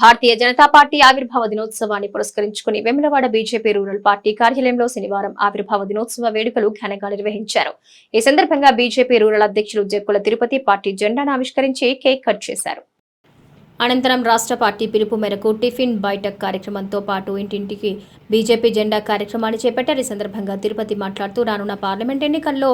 Bharatiya Janata party ఆవిర్భావ దినోత్సవాన్ని పురస్కరించుకుని వెములవాడ బీజేపీ రూరల్ పార్టీ కార్యాలయంలో శనివారం ఆవిర్భావ దినోత్సవ వేడుకలు ఘనంగా నిర్వహించారు. ఈ సందర్భంగా బీజేపీ రూరల్ అధ్యక్షులు జక్కుల తిరుపతి పార్టీ జెండాను ఆవిష్కరించి కేక్ కట్ చేశారు. అనంతరం రాష్ట్ర పార్టీ పిలుపు మేరకు టిఫిన్ బైఠక్ కార్యక్రమంతో పాటు ఇంటింటికి బీజేపీ జెండా కార్యక్రమాన్ని చేపట్టారు. ఈ సందర్భంగా తిరుపతి మాట్లాడుతూ రానున్న పార్లమెంట్ ఎన్నికల్లో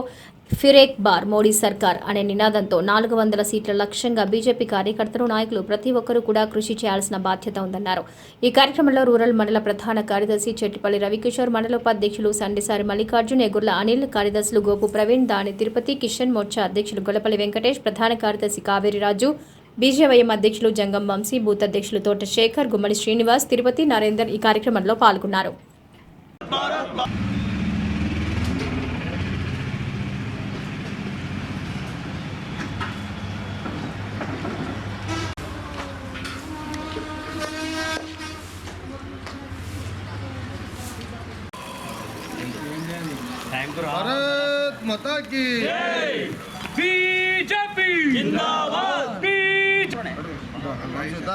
ఫిరేక్ బార్ మోడీ సర్కార్ అనే నినాదంతో నాలుగు వందల సీట్ల లక్ష్యంగా బీజేపీ కార్యకర్తలు నాయకులు ప్రతి ఒక్కరూ కూడా కృషి చేయాల్సిన బాధ్యత ఉందన్నారు. ఈ కార్యక్రమంలో రూరల్ మండల ప్రధాన కార్యదర్శి చెట్టిపల్లి రవికిషోర్ మండల ఉపాధ్యక్షులు సండిసారి మల్లికార్జున్ ఎగుర్ల అనిల్ కార్యదర్శులు గోపు ప్రవీణ్ దాని తిరుపతి కిషన్ మోర్చా అధ్యక్షులు గొల్లపల్లి వెంకటేష్ ప్రధాన కార్యదర్శి కావేరి రాజు బీజేవైఎం అధ్యక్షులు జంగం వంశీ బూత్ అధ్యక్షులు తోట శేఖర్ గుమ్మడి శ్రీనివాస్ తిరుపతి నరేందర్ ఈ కార్యక్రమంలో పాల్గొన్నారు भारत माता की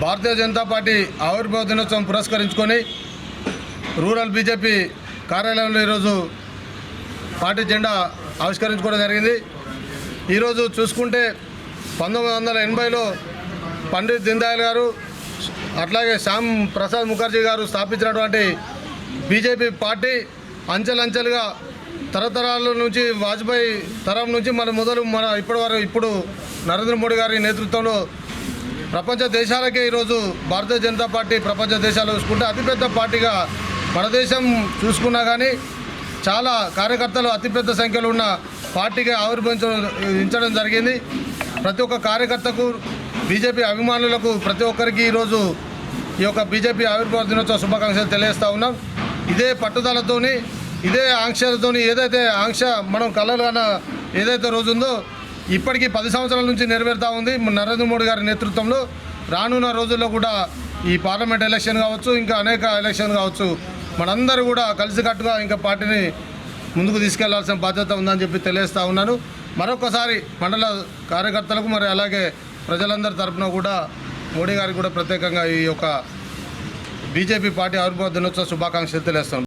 భారతీయ జనతా పార్టీ ఆవిర్భావ దినోత్సవం పురస్కరించుకొని రూరల్ బీజేపీ కార్యాలయంలో ఈరోజు పార్టీ జెండా ఆవిష్కరించుకోవడం జరిగింది. ఈరోజు చూసుకుంటే పంతొమ్మిది వందల ఎనభైలో పండిత్ దీన్దయాల్ గారు అట్లాగే శ్యామ్ ప్రసాద్ ముఖర్జీ గారు స్థాపించినటువంటి బీజేపీ పార్టీ అంచెలంచెలుగా తరతరాల నుంచి వాజ్పేయి తరం నుంచి మన మొదలు మన ఇప్పటి వరకు ఇప్పుడు నరేంద్ర మోడీ గారి నేతృత్వంలో ప్రపంచ దేశాలకే ఈరోజు భారతీయ జనతా పార్టీ ప్రపంచ దేశాలు చూసుకుంటే అతిపెద్ద పార్టీగా మన దేశం చూసుకున్నా కానీ చాలా కార్యకర్తలు అతిపెద్ద సంఖ్యలో ఉన్న పార్టీగా ఆవిర్భవించడం జరిగింది. ప్రతి ఒక్క కార్యకర్తకు బీజేపీ అభిమానులకు ప్రతి ఒక్కరికి ఈరోజు ఈ యొక్క బీజేపీ ఆవిర్భావ దినోత్సవ శుభాకాంక్షలు తెలియజేస్తూ ఉన్నాం. ఇదే పట్టుదలతోని ఇదే ఆంక్షలతో ఏదైతే ఆంక్ష మనం కలలుగా ఏదైతే రోజు ఉందో ఇప్పటికీ పది సంవత్సరాల నుంచి నెరవేరుతూ ఉంది. నరేంద్ర మోడీ గారి నేతృత్వంలో రానున్న రోజుల్లో కూడా ఈ పార్లమెంట్ ఎలక్షన్ కావచ్చు ఇంకా అనేక ఎలక్షన్ కావచ్చు మనందరూ కూడా కలిసికట్టుగా ఇంకా పార్టీని ముందుకు తీసుకెళ్ళాల్సిన బాధ్యత ఉందని చెప్పి తెలియజేస్తా ఉన్నాను. మరొకసారి మండల కార్యకర్తలకు మరి అలాగే ప్రజలందరి తరఫున కూడా మోడీ గారికి కూడా ప్రత్యేకంగా ఈ యొక్క బీజేపీ పార్టీ ఆవిర్భావ దినోత్సవ శుభాకాంక్షలు తెలియజేస్తాను